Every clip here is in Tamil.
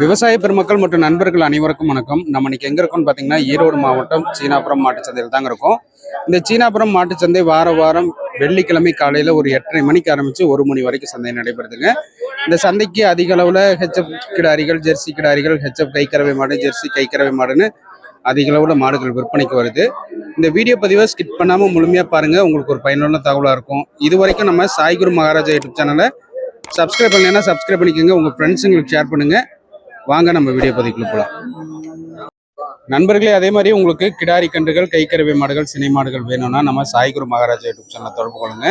விவசாய பெருமக்கள் மற்றும் நண்பர்கள் அனைவருக்கும் வணக்கம். நம்ம இன்னைக்கு எங்க இருக்கோம்னு பாத்தீங்கன்னா ஈரோடு மாவட்டம் சீனாபுரம் மாட்டுச்சந்தையில் தாங்க இருக்கும். இந்த சீனாபுரம் மாட்டுச்சந்தை வார வாரம் வெள்ளிக்கிழமை காலையில ஒரு எட்டரை மணிக்கு ஆரம்பிச்சு ஒரு மணி வரைக்கும் சந்தை நடைபெறுதுங்க. இந்த சந்தைக்கு அதிக அளவுல ஹெச்எப் கிடாரிகள் ஜெர்சி கிடாரிகள் ஹெச்எப் கைக்கறவை மாடு ஜெர்சி கைக்கறவை மாடுன்னு அதிக அளவுல மாடுகள் விற்பனைக்கு வருது. இந்த வீடியோ பதிவை ஸ்கிப் பண்ணாம முழுமையா பாருங்க. உங்களுக்கு ஒரு பயனுள்ள தகவலா இருக்கும். இது வரைக்கும் நம்ம சாய்குரு மகாராஜா யூடியூப் சேனலை சப்ஸ்கிரைப் பண்ணலைன்னா சப்ஸ்கிரைப் பண்ணிக்கோங்க. உங்கள் ஃப்ரெண்ட்ஸுங்களுக்கு ஷேர் பண்ணுங்கள் வாங்க நம்ம வீடியோ பதிவுக்குள்ள போகலாம் நண்பர்களே அதே மாதிரி உங்களுக்கு கிடாரி கன்றுகள் கைக்கறவை மாடுகள் சினை மாடுகள் வேணும்னா நம்ம சாய்குரு மகாராஜா யூடியூப் சேனலை தொடர்பு கொள்ளுங்க.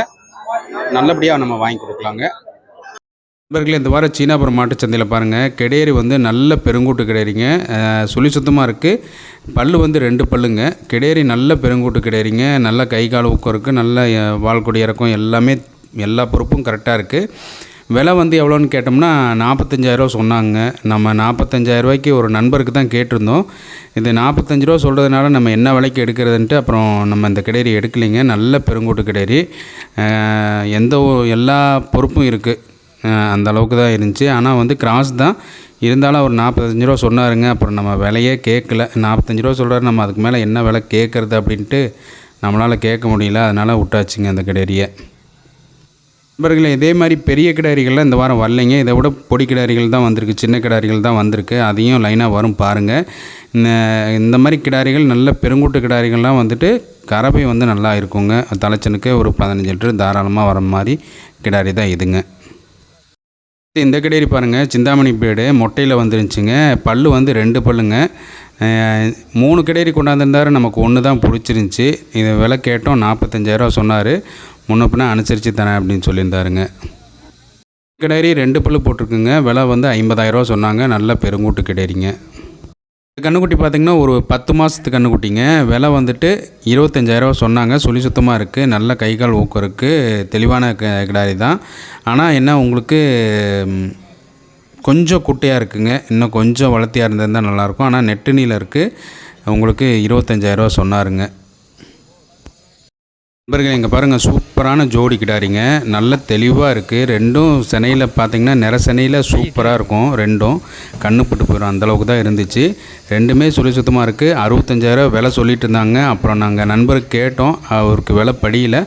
நல்லபடியாக நம்ம வாங்கி கொடுக்கலாங்க. நண்பர்களே இந்த வாரம் சீனாபுரம் மாட்டுச்சந்தையில் பாருங்கள் கிடேரி வந்து நல்ல பெருங்கூட்டு கிடேரிங்க. சுழி சுத்தமாக இருக்குது பல்லு வந்து ரெண்டு பல்லுங்க. கிடேரி நல்ல பெருங்கூட்டு கிடேரிங்க. நல்ல கை கால் ஊக்கம் இருக்குது நல்ல அஹ், இறக்கம் எல்லாமே எல்லா பொறுப்பும் கரெக்டாக இருக்குது விலை வந்து எவ்வளோன்னு கேட்டோம்னா நாற்பத்தஞ்சாயிரரூவா சொன்னாங்க. நம்ம நாற்பத்தஞ்சாயிரரூவாய்க்கு ஒரு நண்பருக்கு தான் கேட்டிருந்தோம். இது நாற்பத்தஞ்சு ரூபா சொல்கிறதுனால நம்ம என்ன விலைக்கு எடுக்கிறதுன்ட்டு அப்புறம் நம்ம இந்த கிடேரி எடுக்கலைங்க. நல்ல பெருங்கோட்டு கிடேரி எந்த ஒரு எல்லா பொறுப்பும் இருக்குது அந்த அளவுக்கு தான் இருந்துச்சு. ஆனால் வந்து கிராஸ் தான். இருந்தாலும் அவர் நாற்பத்தஞ்சு ரூபா சொன்னாருங்க. அப்புறம் நம்ம விலையே கேட்கல. நாற்பத்தஞ்சு ரூபா சொல்கிறாரு நம்ம அதுக்கு மேலே என்ன விலை கேட்குறது அப்படின்ட்டு நம்மளால் கேட்க முடியல. அதனால் விட்டாச்சுங்க அந்த கிடேரியை நண்பர்களே இதே மாதிரி பெரிய கிடாரிகள்லாம் இந்த வாரம் வரலைங்க. இதை விட பொடி கிடாரிகள் தான் வந்திருக்கு சின்ன கிடாரிகள் தான் வந்திருக்கு. அதையும் லைனாக வரும் பாருங்கள் இந்த இந்த மாதிரி கிடாரிகள் நல்ல பெருங்கூட்டு கிடாரிகள்லாம் வந்துட்டு கறவை வந்து நல்லா இருக்குங்க. தலைச்சனுக்கு ஒரு பதினஞ்சு லிட்டர் தாராளமாக வர மாதிரி கிடாரி தான் இதுங்க. இந்த கிடாரி பாருங்கள் சிந்தாமணி பேடு மொட்டையில் வந்துருந்துச்சுங்க. பல்லு வந்து ரெண்டு பல்லுங்க. மூணு கிடேரி கொண்டாந்துருந்தாரு. நமக்கு ஒன்று தான் பிடிச்சிருந்துச்சி. இதை விலை கேட்டோம் நாற்பத்தஞ்சாயிரரூவா சொன்னார். முன்ன பின்ன அனுசரித்து தரேன் அப்படின்னு சொல்லியிருந்தாருங்க. கிடேரி ரெண்டு பல் போட்டிருக்குங்க. விலை வந்து ஐம்பதாயிரரூவா சொன்னாங்க. நல்ல பெருங்கூட்டு கிடேரிங்க. கண்ணுக்குட்டி பார்த்திங்கன்னா ஒரு பத்து மாதத்து கண்ணுக்குட்டிங்க விலை வந்துட்டு இருபத்தஞ்சாயிரரூவா சொன்னாங்க. சுழி சுத்தமாக இருக்குது நல்ல கை கால் ஊக்கம் இருக்குது தெளிவான க கிடாரி தான். ஆனால் என்ன உங்களுக்கு கொஞ்சம் குட்டையாக இருக்குங்க. இன்னும் கொஞ்சம் வளர்த்தியாக இருந்திருந்தால் நல்லாயிருக்கும் ஆனால் நெட்டு நீல இருக்குது உங்களுக்கு இருபத்தஞ்சாயிரரூவா சொன்னாருங்க. நண்பர்கள் இங்கே பாருங்கள் சூப்பரான ஜோடி கிடாரிங்க. நல்ல தெளிவாக இருக்குது ரெண்டும் சென்னையில் பார்த்தீங்கன்னா நிற சென்னையில் சூப்பராக இருக்கும். ரெண்டும் கண்ணு பட்டு போயிடும் அந்தளவுக்கு தான் இருந்துச்சு. ரெண்டுமே சுழி சுத்தமாக இருக்குது அறுபத்தஞ்சாயிரம் விலை சொல்லிட்டு இருந்தாங்க. அப்புறம் நாங்கள் நண்பருக்கு கேட்டோம். அவருக்கு விலை படியில்.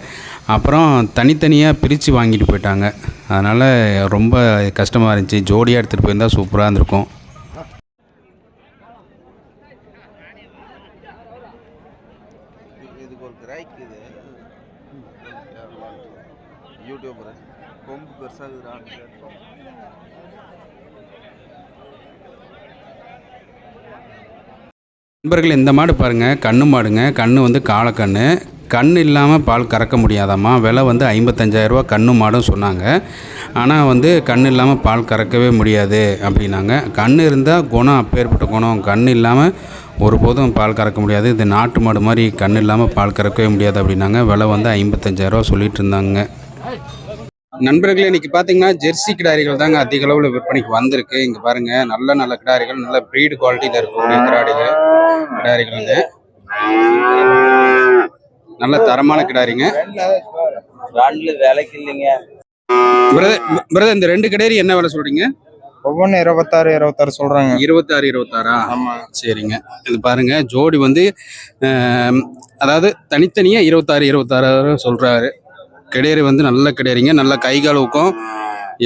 அப்புறம் தனித்தனியாக பிரித்து வாங்கிட்டு போயிட்டாங்க. அதனால் ரொம்ப கஷ்டமாக இருந்துச்சு. ஜோடியாக எடுத்துகிட்டு போயிருந்தால் சூப்பராக இருந்திருக்கும் இதுக்கு ஒரு கிராய்க்கு இது யூடியூபரு கொம்பு பெருசாகுதுடான்னு நண்பர்கள் இந்த மாடு பாருங்கள் கண்ணு மாடுங்க. கண்ணு வந்து காளக்கண்ணு கண் இல்லாமல் பால் கறக்க முடியாதாம்மா. விலை வந்து ஐம்பத்தஞ்சாயிரரூவா கண்ணு மாடும் சொன்னாங்க. ஆனால் வந்து கண் இல்லாமல் பால் கறக்கவே முடியாது அப்படின்னாங்க. கண் இருந்தால் குணம் அப்பேற்பட்ட குணம். கண் இல்லாமல் ஒருபோதும் பால் கறக்க முடியாது. இது நாட்டு மாடு மாதிரி கண் இல்லாமல் பால் கறக்கவே முடியாது அப்படின்னாங்க. விலை வந்து ஐம்பத்தஞ்சாயிரரூவா சொல்லிகிட்டு இருந்தாங்க. நண்பர்களே இன்னைக்கு பார்த்தீங்கன்னா ஜெர்சி கிடாரிகள் தாங்க அதிக அளவில் விற்பனைக்கு வந்திருக்கு. இங்கே பாருங்க நல்ல நல்ல கிடாரிகள் நல்ல ப்ரீடு குவாலிட்டியில் இருக்கக்கூடிய கிடாரிகள் கிடாரிகளுங்க. நல்ல தரமான கிடாரிங்க. வேலைக்கு இல்லைங்க பிரதர் பிரதர் இந்த ரெண்டு கிடாரி என்ன விலை சொல்றீங்க? ஒவ்வொன்றும் இருபத்தாறு இருபத்தாறு சொல்றாங்க. இருபத்தாறு இருபத்தாறா? ஆமா. சரிங்க. இது பாருங்க ஜோடி வந்து அதாவது தனித்தனியா இருபத்தாறு இருபத்தாறு சொல்றாரு. கிடேரி வந்து நல்ல கிடேரிங்க நல்ல கை கால் ஊக்கம்.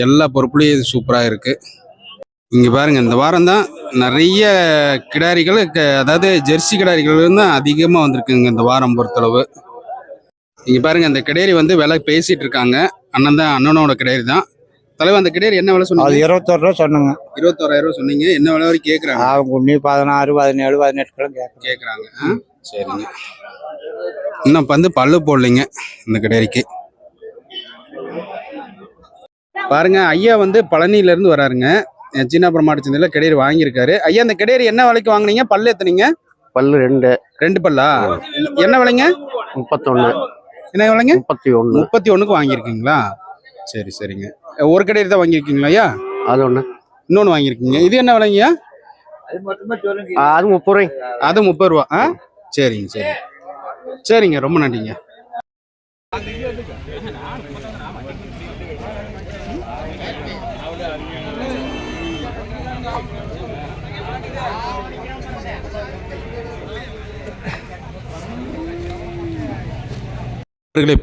எல்லா பொறுப்புலையும் இது சூப்பராக இருக்கு. இங்க பாருங்க இந்த வாரம் தான் நிறைய கிடாரிகள் அதாவது ஜெர்சி கிடாரிகள் தான் அதிகமாக வந்திருக்குங்க இந்த வாரம் பொறுத்தளவு. இங்க பாருங்க அந்த கிடேரி வந்து விலை பேசிட்டு இருக்காங்க. அண்ணன் தான் அண்ணனோட கிடேரி தான். தலைவர் அந்த கிடேரி என்ன விலை அது சொன்னீங்க இருபத்தோரு ரூபா சொன்னாங்க. இருபத்தோராயிரம் ரூபாய் சொன்னீங்க. என்ன விலை வரைக்கும் கேட்குறாங்க அவங்க உன்னி பதினாறு பதினேழு பதினெட்டுக்கெல்லாம் கேட்கணும் கேட்குறாங்க சரிங்க. இன்னும் வந்து பல்லு போடலைங்க இந்த கிடேரிக்கு பாருங்க ஐயா வந்து பழனியில இருந்து வராருங்க சீனாபுரம் மாட்டு சந்தையில் கிடேரி வாங்கியிருக்காரு. ஐயா இந்த கிடேரி என்ன விலைக்கு வாங்குனீங்க? பல்லு எத்தனைங்க? பல்லு ரெண்டு. ரெண்டு பல்லா? என்ன விலைங்க? முப்பத்தொன்னு. என்ன விலைங்க? முப்பத்தி ஒன்று முப்பத்தி ஒண்ணுக்கு வாங்கியிருக்கீங்களா? சரி சரிங்க. ஒரு கடையில் தான் வாங்கியிருக்கீங்களா ஐயா? அது ஒன்று இன்னொன்று வாங்கியிருக்கீங்க. இது என்ன விலைங்கய்யா அது முப்பது ரூபாய் அது முப்பது ரூபா ஆ? சரிங்க சரி சரிங்க ரொம்ப நன்றிங்க.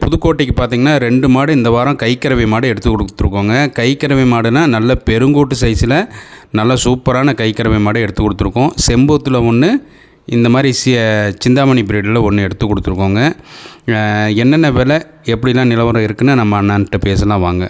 புதுக்கோட்டைக்கு பார்த்தீங்கன்னா ரெண்டு மாடு இந்த வாரம் கைக்கரவை மாடு எடுத்து கொடுத்துருக்கோங்க. கைக்கரவை மாடுனா நல்ல பெருங்கூட்டு சைஸில் நல்ல சூப்பரான கைக்கரவை மாடு எடுத்து கொடுத்துருக்கோம். செம்பூத்தில் ஒன்று இந்த மாதிரி சி சிந்தாமணி பிரீடில் ஒன்று எடுத்து கொடுத்துருக்கோங்க. என்னென்ன விலை? எப்படிலாம் நிலவரம் இருக்குன்னு நம்ம அண்ணன்ட்ட பேசலாம் வாங்க.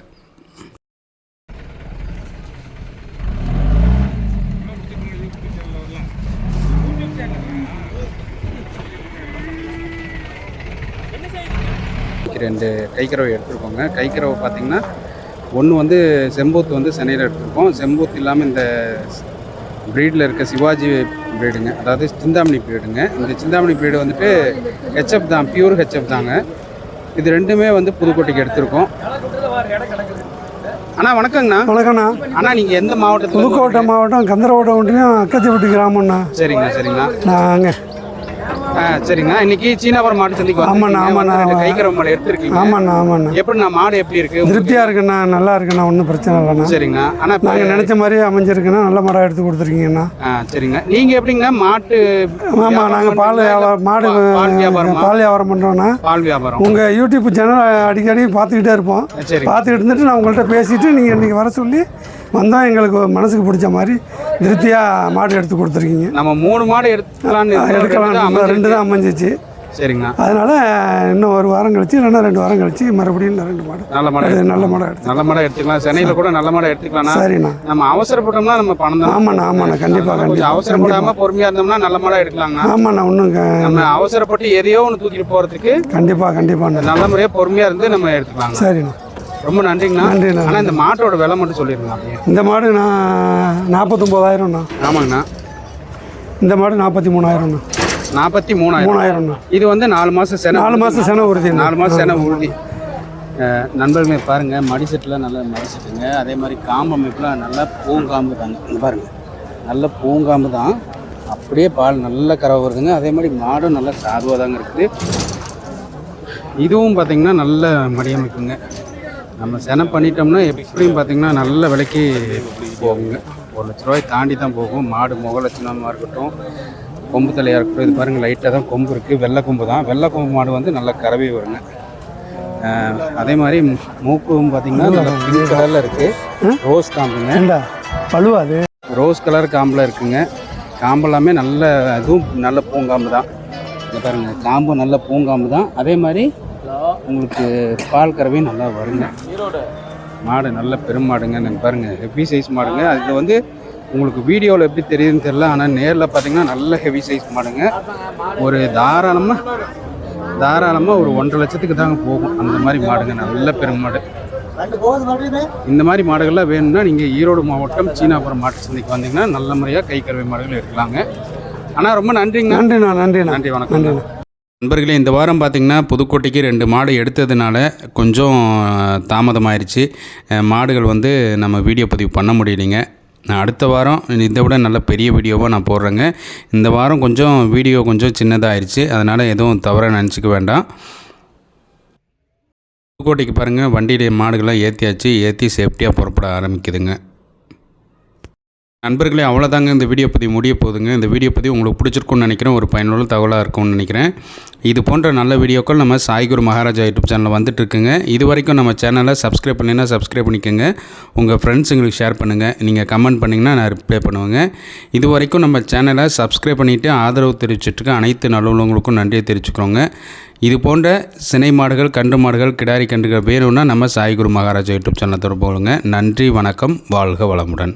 ரெண்டு கைக்கறவை எடுத்துருக்கோங்க. கைக்கறவை பார்த்தீங்கன்னா ஒன்று வந்து செம்பூத்து வந்து சென்னையில் எடுத்திருக்கோம். செம்பூத்து இல்லாமல் இந்த ப்ரீடில் இருக்க சிவாஜி ப்ரீடுங்க அதாவது சிந்தாமணி ப்ரீடுங்க இந்த சிந்தாமணி ப்ரீடு வந்துட்டு ஹெச்எப் தான் பியூர் ஹெச்எப் தாங்க. இது ரெண்டுமே வந்து புதுக்கோட்டைக்கு எடுத்திருக்கோம். அண்ணா வணக்கங்கண்ணா. வணக்கண்ணா அண்ணா நீங்கள் எந்த மாவட்டத்தில் புதுக்கோட்டை மாவட்டம் கந்தரகோட்டை ஒன்றியம் அக்கத்திப்பட்டி கிராமம்ண்ணா. சரிங்கண்ணா சரிங்கண்ணா. நாங்கள் சரிங்கண்ணா இன்னைக்கு சீனாபுரம் மாட்டு சந்தைக்கு ஆமாண்ணா. ஆமாண்ணா. கைக்கறவை மாடு எடுத்திருக்கீங்க. ஆமாண்ணா ஆமாண்ணா. எப்படிண்ணா மாடு எப்படி இருக்கு? திருப்தியாக இருக்குண்ணா நல்லா இருக்குண்ணா ஒன்றும் பிரச்சனை இல்லைண்ணா. சரிங்கண்ணா ஆனால் நாங்கள் நினச்ச மாதிரியே அமைஞ்சிருக்குண்ணா நல்ல மரம் எடுத்து கொடுத்துருக்கீங்கண்ணா. சரிங்க. நீங்க எப்படிங்க மாட்டு ஆமாம் நாங்கள் பால் வியாபாரம் மாடு பால் வியாபாரமா? பண்ணுறோண்ணா பால் வியாபாரம். உங்கள் யூடியூப் சேனல் அடிக்கடி பார்த்துக்கிட்டே இருப்போம். பார்த்துக்கிட்டு இருந்துட்டு நான் உங்கள்கிட்ட பேசிட்டு நீங்கள் இன்றைக்கி வர சொல்லி வந்தால் எங்களுக்கு மனசுக்கு பிடிச்ச மாதிரி திருப்தியாக மாடு எடுத்து கொடுத்துருக்கீங்க. நம்ம மூணு மாடு இருந்தோம். எடுக்கலாம். ரெண்டு ரெண்டு தான். அமைஞ்சிச்சு. சரிங்கண்ணா. அதனால் இன்னும் ஒரு வாரம் கழிச்சு இல்லைன்னா ரெண்டு வாரம் கழிச்சு மறுபடியும் ரெண்டு மாடு. நல்ல மாடு எடுத்துக்கலாம். நல்ல மாடு எடுத்து நல்ல மாடை எடுத்துக்கலாம். சென்னையில கூட நல்ல மாடை எடுத்துக்கலாம் சரிண்ணா. நம்ம அவசரப்பட்டோம்னா நம்ம பணம் ஆமாண்ணா ஆமாண்ணா. கண்டிப்பாக கண்டிப்பாக அவசரப்படாம பொறுமையா இருந்தோம்னா நல்ல மாடா எடுக்கலாங்கண்ணா ஆமாண்ணா ஒன்றும் நம்ம அவசரப்பட்டு எதையோ ஒன்று தூக்கிட்டு போறதுக்கு கண்டிப்பாக கண்டிப்பாண்ணா. நல்ல முறையா பொறுமையா இருந்து நம்ம எடுத்துக்கலாங்க சரிண்ணா. ரொம்ப நன்றிங்கண்ணா. நன்றிண்ணா. ஆனா இந்த மாட்டோட விலை மட்டும் அப்படியே. இந்த மாடு நான் நாற்பத்தொம்போதாயிரம்ண்ணா ஆமாங்கண்ணா. இந்த மாடு நாற்பத்தி மூணாயிரம்ண்ணா. நாற்பத்தி மூணாயிரம். மூணாயிரம்ண்ணா. இது வந்து நாலு மாசம் சென நாலு மாதம் சென உறுதி நாலு மாதம் சென உறுதி. நண்பர்களே பாருங்க மடி செட்டில் நல்ல மடி செட்டுங்க. அதே மாதிரி காம்பு அமைப்புலாம் நல்லா பூங்காம்பு தாங்க. இங்க பாருங்க. நல்ல பூங்காம்பு தான். அப்படியே பால் நல்ல கறவை வருதுங்க. அதே மாதிரி மாடும் நல்ல சாதுவாக தாங்க இருக்குது. இதுவும் பார்த்தீங்கன்னா நல்ல மடி அமைப்புங்க. நம்ம செனை பண்ணிட்டோம்னா எப்படியும் பார்த்தீங்கன்னா நல்ல விலைக்கு போகுங்க. ஒரு லட்ச ரூபாய் தாண்டி தான் போகும். மாடு முக லட்சணமாக இருக்கட்டும். கொம்பு தலையாக இருக்கட்டும் இது பாருங்கள் லைட்டாக தான் கொம்பு இருக்குது வெள்ளை கொம்பு தான். வெள்ளை கொம்பு மாடு வந்து நல்ல கறவை வருங்க. அதே மாதிரி மூக்கும் பார்த்தீங்கன்னா நல்ல பிங்க் கலரில் இருக்குது ரோஸ் காம்புங்க. பழுவா அது? ரோஸ் கலர் காம்பில் இருக்குங்க. காம்பு எல்லாமே நல்ல அதுவும் நல்ல பூங்காம்பு தான். இங்க பாருங்க காம்பு நல்ல பூங்காம்பு தான். அதே மாதிரி உங்களுக்கு பால் கறவையும் நல்லா வருங்க. மாடு நல்ல பெருமாடுங்க நீங்க பாருங்க ஹெவி சைஸ் மாடுங்க. அது வந்து உங்களுக்கு வீடியோவில் எப்படி தெரியுதுன்னு தெரியல ஆனால் நேரில் பார்த்தீங்கன்னா நல்ல ஹெவி சைஸ் மாடுங்க. ஒரு தாராளமாக தாராளமாக ஒரு ஒன்றரை லட்சத்துக்கு தாங்க போகும். அந்த மாதிரி மாடுங்க நல்ல பெருமாடு இந்த மாதிரி மாடுகள்லாம் வேணும்னா நீங்கள் ஈரோடு மாவட்டம் சீனாபுரம் மாட்டு சந்தைக்கு வந்தீங்கன்னா நல்ல முறையாக கை கறவை மாடுகள் எடுக்கலாங்க. ஆனால் ரொம்ப நன்றிங்கண்ணா நன்றிண்ணா நன்றிண்ணா. நன்றி வணக்கம். நன்றிண்ணா. நண்பர்களே இந்த வாரம் பார்த்திங்கன்னா புதுக்கோட்டைக்கு ரெண்டு மாடு எடுத்ததுனால கொஞ்சம் தாமதமாயிருச்சு. மாடுகள் வந்து நம்ம வீடியோ பதிவு பண்ண முடியலைங்க. நான் அடுத்த வாரம் இதை விட நல்ல பெரிய வீடியோவாக நான் போடுறேங்க. இந்த வாரம் கொஞ்சம் வீடியோ கொஞ்சம் சின்னதாகிடுச்சு அதனால் எதுவும் தவறாக நினச்சிக்க வேண்டாம். புதுக்கோட்டைக்கு பாருங்கள் வண்டியிலே மாடுகள்லாம் ஏற்றியாச்சு ஏற்றி சேஃப்டியாக புறப்பட ஆரம்பிக்குதுங்க. நண்பர்களே அவ்வளோதாங்க இந்த வீடியோ பதிவு முடிய போகுதுங்க. இந்த வீடியோ பதிவு உங்களுக்கு பிடிச்சிருக்கும்னு நினைக்கிறேன். ஒரு பயனுள்ள தகவலாக இருக்கும்னு நினைக்கிறேன். இது போன்ற நல்ல வீடியோக்கள் நம்ம சாய்குரு மகாராஜா யூடியூப் சேனலில் வந்துட்டு இருக்குங்க. இது வரைக்கும் நம்ம சேனலை சப்ஸ்கிரைப் பண்ணினா சப்ஸ்கிரைப் பண்ணிக்கோங்க. உங்கள் ஃப்ரெண்ட்ஸுங்களுக்கு ஷேர் பண்ணுங்கள் நீங்கள் கமெண்ட் பண்ணிங்கன்னா நான் ரிப்ளை பண்ணுவேங்க. இது வரைக்கும் நம்ம சேனலை சப்ஸ்கிரைப் பண்ணிவிட்டு ஆதரவு தெரிவிச்சிட்ருக்க அனைத்து நல்லவங்களுக்கும் நன்றியை தெரிவிச்சுக்கிறோங்க. இது போன்ற சினை மாடுகள் கன்று மாடுகள் கிடாரி கன்றுகள் வேணும்னா நம்ம சாய்குரு மகாராஜா யூடியூப் சேனலை தொடர்பு கொள்ளுங்க. நன்றி வணக்கம். வாழ்க வளமுடன்.